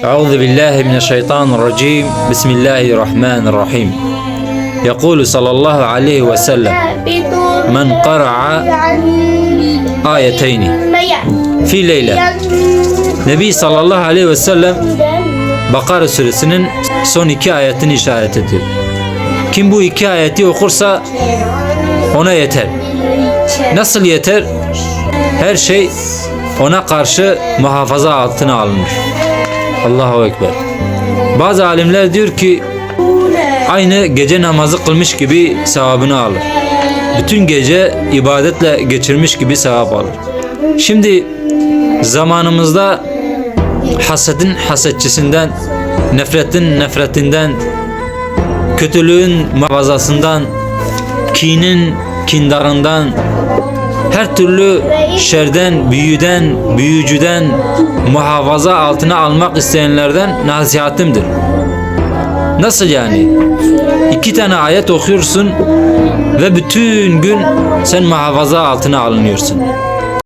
أعوذ بالله من الشيطان الرجيم بسم الله الرحمن الرحيم يقول صلى الله عليه وسلم من قرع آيتين في ليلة Nebi sallallahu aleyhi ve sellem Bakara suresinin son iki ayetini işaret ediyor. Kim bu iki ayeti okursa ona yeter. Nasıl yeter? Her şey ona karşı muhafaza altına alınır. Allahu Ekber. Bazı alimler diyor ki aynı gece namazı kılmış gibi sevabını alır. Bütün gece ibadetle geçirmiş gibi sevap alır. Şimdi zamanımızda hasedin hasetçisinden, nefretin nefretinden, kötülüğün muhafazasından, kinin kindarından, her türlü şerden, büyüden, büyücüden muhafaza altına almak isteyenlerden nasihatimdir. Nasıl yani? İki tane ayet okuyorsun ve bütün gün sen muhafaza altına alınıyorsun.